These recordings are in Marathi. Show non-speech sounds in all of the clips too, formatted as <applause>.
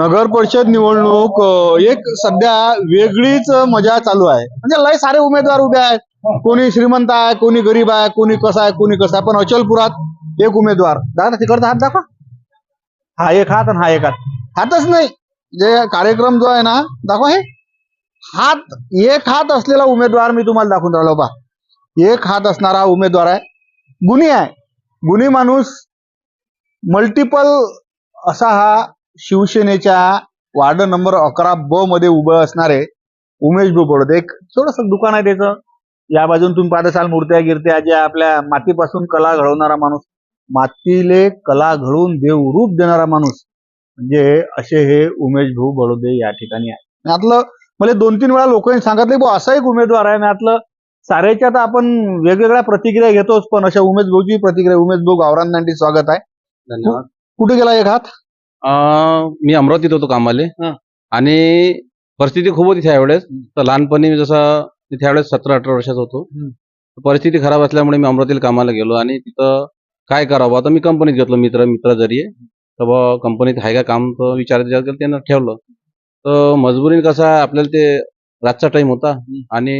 नगर परिषद निवडणूक एक सध्या वेगळीच मजा चालू आहे. म्हणजे लय सारे उमेदवार उभे आहेत. कोणी श्रीमंत आहे कोणी गरीब आहे कोणी कसा आहे कोणी कसा आहे. पण अचलपुरात एक उमेदवार. दादा तिकडचा हात दाखवा. हा एक हात आणि हा एक हात. हातच नाही. जे कार्यक्रम जो आहे ना दाखवा हे. हात एक हात असलेला उमेदवार मी तुम्हाला दाखवून राहिलो बा. एक हात असणारा उमेदवार आहे. गुन्हे आहे. गुन्हे माणूस मल्टिपल असा हा शिवसेनेच्या वार्ड नंबर अकरा ब मध्ये उभं असणारे उमेश बोबडत एक थोडस दुकान आहे त्याचं. या बाजून तुम्ही पाहत असाल मूर्त्या गिरत्या ज्या आपल्या मातीपासून कला घडवणारा माणूस मातीले कला घडवून देव रूप देणारा माणूस म्हणजे असे हे उमेश भाऊ बडोदे या ठिकाणी आहे. यातलं मला दोन तीन वेळा लोकांनी सांगितलं बुवा असा एक उमेदवार आहे. यातलं सारेच्या तर आपण वेगवेगळ्या प्रतिक्रिया घेतोच पण अशा उमेश भाऊची प्रतिक्रिया उमेश भाऊ गावरांना स्वागत आहे. धन्यवाद. कुठे गेला एक हात? अं, मी अमरावतीत होतो कामाले. हा. आणि परिस्थिती खूप होती त्यावेळेस. तर लहानपणी मी जसं मी त्यावेळेस सतरा अठरा वर्षाचा होतो. हम्म. परिस्थिती खराब असल्यामुळे मी अमरावतीला कामाला गेलो आणि तिथं काय करावं? आता मी कंपनीत घेतलो मित्र मित्र जरी तर बा कंपनीत आहे का काम तर विचार विचार केला त्यानं ठेवलं. तर मजबुरीने कसं आहे आपल्याला ते रातचा टाइम होता आणि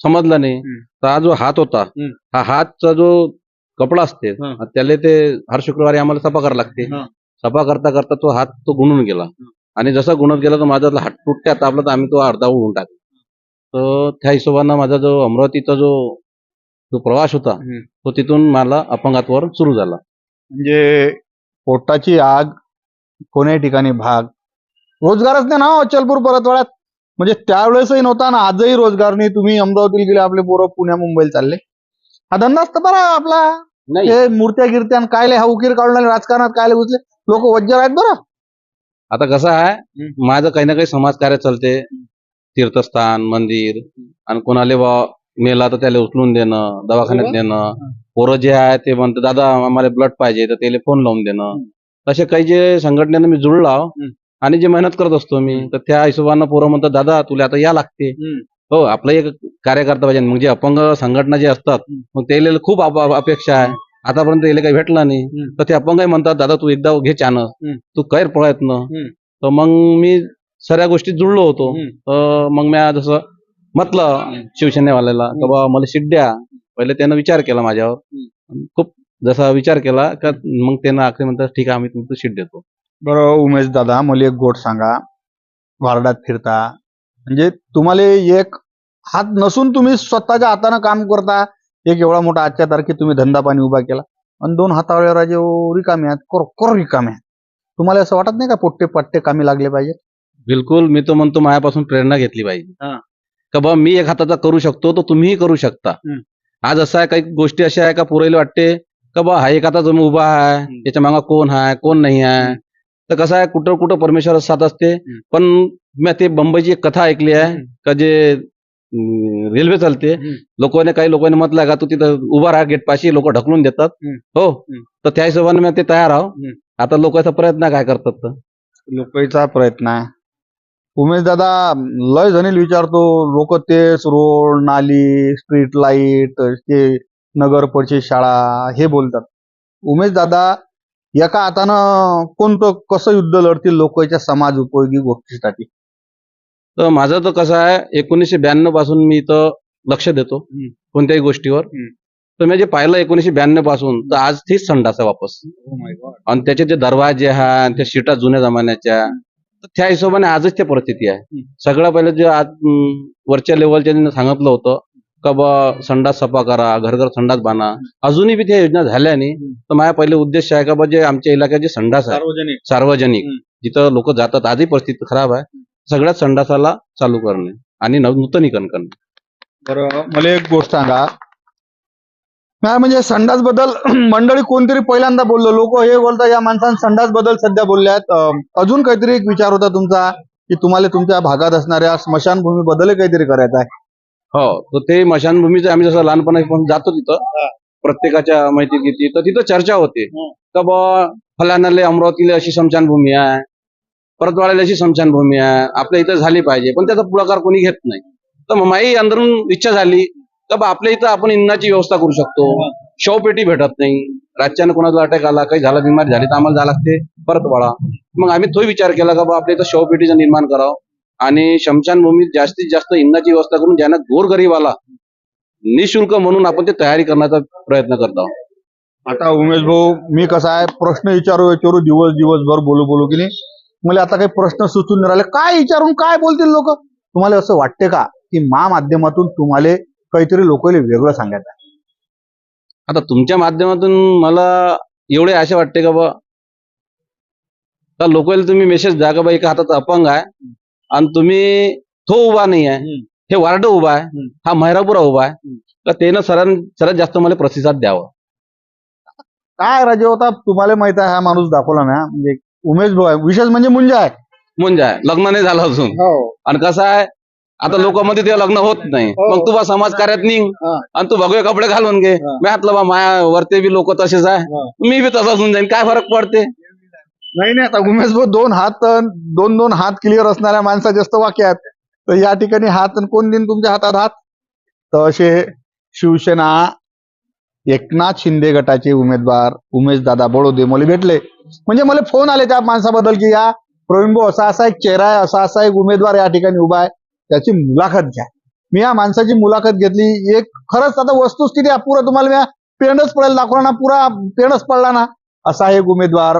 समजलं नाही. हम्म. तर हा जो हात होता हम्म. हा हातचा जो कपडा असते. हा. त्याला ते हर शुक्रवारी आम्हाला सफा करावं लागते. हा. सफा करता करता तो हात तो गुणून गेला. आणि जसा गुणत गेला तर माझा हात तुटत्या तापला तर आम्ही तो अर्धा उडून टाकला. तर त्या हिशोबानं माझा जो अमरावतीचा जो जो प्रवास होता हम्म. तो तिथून मला अपंगातवर सुरू झाला. म्हणजे पोटाची आग कोण्या ठिकाणी भाग? रोजगारच नाही ना हो अचलपूर परतवाड्यात? म्हणजे त्यावेळेसही नव्हता ना आजही रोजगार नाही. तुम्ही अमरावतीला गेले आपले पोरं पुण्या मुंबईला चालले. हा धंदाच तर बरा आपला. नाही. हे मूर्त्या गिरत्या आणि कायले हा उकीर काढून राजकारणात कायले घुसले लोक वज्जर आहेत बरं. आता कसं आहे. माझं काही ना काही समाजकार्य चालते. तीर्थस्थान मंदिर आणि कोणाले बा मेला तर त्याला उचलून देणं दवाखान्यात नेणं पोरं जे आहे ते म्हणतात दादा आम्हाला ब्लड पाहिजे तर त्याला फोन लावून देणं. तसे काही जे संघटनेनं मी जुळलो. आणि जे मेहनत करत असतो मी तर त्या हिशोबानं पोरं म्हणतात दादा तुला आता या लागते. हो आपलं एक कार्यकर्ता पाहिजे. म्हणजे अपंग संघटना जे असतात. मग त्याला खूप अप- अप- अपेक्षा आहे. आतापर्यंत याला काही भेटलं नाही. तर ते अपंगही म्हणतात दादा तू एकदा घे चान. तू कर प्रयत्न. तर मग मी सगळ्या गोष्टीत जुळलो होतो. तर मग मी जसं म्हटलं शिवसेनेवाल्याला का बा मला सीट द्या. पहिले त्यानं विचार केला माझ्यावर. खूप जसा विचार केला का मग त्यानं आखरी म्हणतात ठीक आहे आम्ही तुमचं सीट देतो. बरं उमेश दादा मला एक गोट सांगा. वार्डात फिरता म्हणजे तुम्हाला एक हात नसून तुम्ही स्वतःच्या हातानं काम करता. एक एवढा मोठा आजच्या तारखेत तुम्ही धंदा पाणी उभा केला. आणि दोन हातावर राजे रिकामे आहेत कोर कोर रिकामे आहेत. तुम्हाला असं वाटत नाही का पोट्टे पट्टे कामी लागले पाहिजे बिलकुल मी तर म्हणतो माझ्यापासून प्रेरणा घेतली पाहिजे. का बा मी एक हाताचा करू शकतो तर तुम्हीही करू शकता. आज असं आहे काही गोष्टी अशा आहे का पुरेला वाटते? का बा हा एक हाताचा मी उभा आहे. त्याच्या मागा कोण आहे कोण नाही आहे? तर कसं आहे कुठं कुठं परमेश्वर साथ असते. पण मी ते बंबईची एक कथा ऐकली आहे. का जे रेल्वे चालते. लोकांनी काही लोकांनी म्हटलं का तू तिथं उभा राहा गेट पाशी लोक ढकलून देतात. हो. तर त्या हिशोबाने मी ते तयार आहो. आता लोकांचा प्रयत्न काय करतात लोकांचा प्रयत्न आहे उमेश दादा लय जणील विचारतो लोक तेच रोड नाली स्ट्रीट लाइट ते नगर परिषद शाळा हे बोलतात उमेश दादा एका हातानं कोणतं कसं युद्ध लढतील लोकांच्या समाज उपयोगी गोष्टीसाठी तर माझं तर कसं आहे एकोणीसशे ब्याण्णवपासून मी इथं लक्ष देतो. कोणत्याही गोष्टीवर. तर मी जे पाहिलं एकोणीसशे ब्याण्णवपासून तर आज तीच संडास आहे वापस आणि त्याचे जे दरवाजे आहे त्या शिटा जुन्या जमान्याच्या तर त्या हिशोबाने आजच ते परिस्थिती आहे हम्म. सगळं पहिले जे आज वरच्या लेवलच्या सांगितलं होतं का बा संडास सफा करा घर घर संडास बांधा अजूनही बी त्या योजना झाल्या नाही. तर माझा पहिले उद्देश आहे का बा जे आमच्या इलाक्यात जे संडास आहे सार्वजनिक. जिथं लोक जातात आजही परिस्थिती खराब आहे सगळ्यात संडासाला चालू करणे आणि नव- नूतनीकरण करणे. बरं मला एक गोष्ट सांगा. नाही म्हणजे संडासबद्दल <clears throat> मंडळी कोणतरी पहिल्यांदा बोललो. लोक हे बोलतात या माणसानं संडासबद्दल सध्या बोलले आहेत अं, अजून काहीतरी एक विचार होता तुमचा की तुम्हाला तुमच्या भागात असणाऱ्या स्मशानभूमी बद्दल काहीतरी करायचं आहे? हो तर ते मशानभूमीचं आम्ही जसं लहानपणापासून जातो तिथं प्रत्येकाच्या माहिती घेते तर तिथं चर्चा होते. का बा फलाण्याला अमरावतीला अशी स्मशानभूमी आहे परतवाड्याला अशी स्मशानभूमी आहे. आपल्या इथं झाली पाहिजे. पण त्याचा पुढाकार कोणी घेत नाही. तर मग अंदरून इच्छा झाली तर बा आपल्या इथं आपण इंधनाची व्यवस्था करू शकतो. शवपेटी भेटत नाही. राज्यानं कोणाचा अटॅक आला काही झाला बिमारी झाली तर आम्हाला जावं लागते. परतवाडा. मग आम्ही तो विचार केला का बा आपल्या इथं शवपेटीचं निर्माण करावं. आणि शमशानभूमीत जास्तीत जास्त इंधनाची व्यवस्था करून ज्यांना गोरगरीबाला निशुल्क म्हणून आपण ते तयारी करण्याचा प्रयत्न करत आहोत. आता उमेश भाऊ मी कसा आहे प्रश्न विचारू विचारू दिवस दिवसभर बोलू बोलू की नाही? मला आता काही प्रश्न सुचून राहिले. काय विचारून काय बोलतील लोक? तुम्हाला असं वाटते का की मा माध्यमातून तुम्हाला काहीतरी लोकांना वेगळं सांगायचं आहे? आता तुमच्या माध्यमातून मला एवढे आशा वाटते का बा? का लोकांना तुम्ही मेसेज द्या का बा एका हातात अपंग आहे? आणि तुम्ही तो उभा नाही आहे. हे वार्ड उभा आहे. हा महिरापुरा उभा आहे? तर त्यानं सरां सर्वात जास्त मला प्रतिसाद द्यावा? काय राजे होता? तुम्हाला माहीत आहे हा माणूस दाखवला ना. म्हणजे उमेश भाऊ आहे. विशेष म्हणजे मुंजा आहे. म्हणजे आहे. लग्न नाही झालं अजून. आणि कसं आहे आता लोकांमध्ये ते लग्न होत नाही. हो. मग तू बा समाज कार्यात निघ. हा. आणि तू भगवे कपडे घालून घे. हा. मी हातलं बा माया वरते बी लोक तसेच आहे. हा. मी बी तसाच होऊन जाईन. काय फरक पडते? नाही नाही. आता उमेश भाऊ दोन हात दोन दोन हात क्लिअर असणाऱ्या माणसाचे जास्त वाक्य आहेत. तर या ठिकाणी हात अन कोण देईन तुमच्या हातात हात? तर असे शिवसेना एकनाथ शिंदे गटाचे उमेदवार उमेश दादा बडोदे मला भेटले. म्हणजे मला फोन आले त्या माणसाबद्दल की या प्रवीण भाऊ असा असा एक चेहरा आहे असा असा एक उमेदवार या ठिकाणी उभा आहे त्याची मुलाखत घ्या. मी या माणसाची मुलाखत घेतली. एक खरंच आता वस्तुस्थिती पुरा तुम्हाला मी पेंडच पडेल दाखवला ना पुरा पेंडच पडला ना असा एक उमेदवार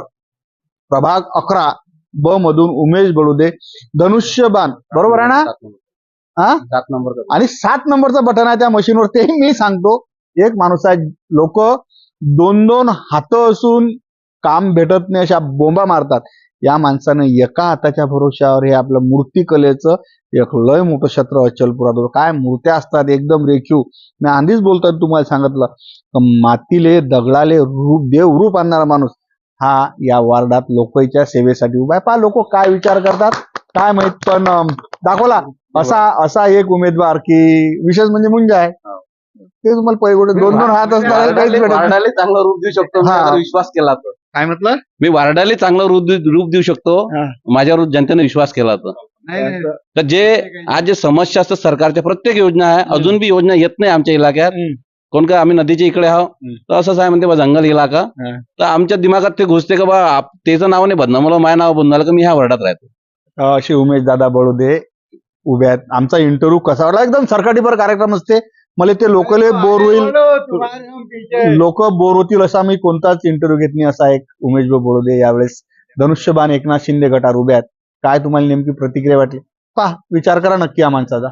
प्रभाग अकरा ब मधून उमेश बडोदे धनुष्यबाण. बरोबर आहे ना? हा? सात नंबर. आणि सात नंबरचं बटन आहे त्या मशीनवर ते मी सांगतो. एक माणूस आहे. लोक दोन दोन हात असून काम भेटत नाही अशा बोंबा मारतात. या माणसानं एका हाताच्या भरोश्यावर हे आपलं मूर्तिकलेचं एक लय मोठं क्षेत्र अचलपुरात काय मूर्त्या असतात? एकदम रेखीव. मी आधीच बोलतात तुम्हाला सांगितलं. मातीले दगडाले रूप देव रूप आणणारा माणूस हा या वार्डात लोकांच्या सेवेसाठी उभा आहे. पहा लोक काय विचार करतात? काय माहीत पण दाखवला. असा असा एक उमेदवार की विशेष म्हणजे मुंजा आहे. ते तुम्हाला पहिले दोन दोन हात असणार काहीच भेटत नाही. वार्डाले चांगलं रूप देऊ शकतो मी हा. विश्वास केला तर काय म्हटलं मी वार्डाले चांगलं रूप देऊ- रूप देऊ शकतो हा. माझ्यावर जनतेने विश्वास केला तर तर जे आज जे समस्या असतात सरकारच्या प्रत्येक योजना आहे अजून बी योजना येत नाही आमच्या इलाक्यात हम्म. कोण का आम्ही नदीच्या इकडे आहो हम्म. तर असंच आहे म्हणते बा जंगल इलाका हा. तर आमच्या दिमागात ते घुसते का बा आप- त्याचं नाव नाही बदना मला माझं नाव बदनालं का मी ह्या वर्डात राहतो अशी उमेश दादा बडोदे उभे आहेत आमचा इंटरव्ह्यू कसा वाटला एकदम सरकाटीपर कार्यक्रम असते मला ते लोकले बोर होईल. लोक बोर होतील असा मी कोणताच इंटरव्ह्यू घेत नाही असा एक उमेश भाऊ बोडोदे यावेळेस. धनुष्यबाण एकनाथ शिंदे गटार उभे आहेत. काय तुम्हाला नेमकी प्रतिक्रिया वाटली? पहा विचार करा नक्की या माणसाचा.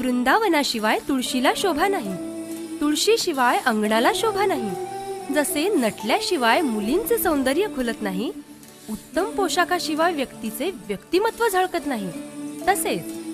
वृंदावनाशिवाय तुळशीला शोभा नाही. तुळशीशिवाय अंगणाला शोभा नाही. जसे नटल्याशिवाय मुलींचे सौंदर्य खुलत नाही उत्तम पोशाखाशिवाय व्यक्तीचे व्यक्तिमत्व झळकत नाही. तसेच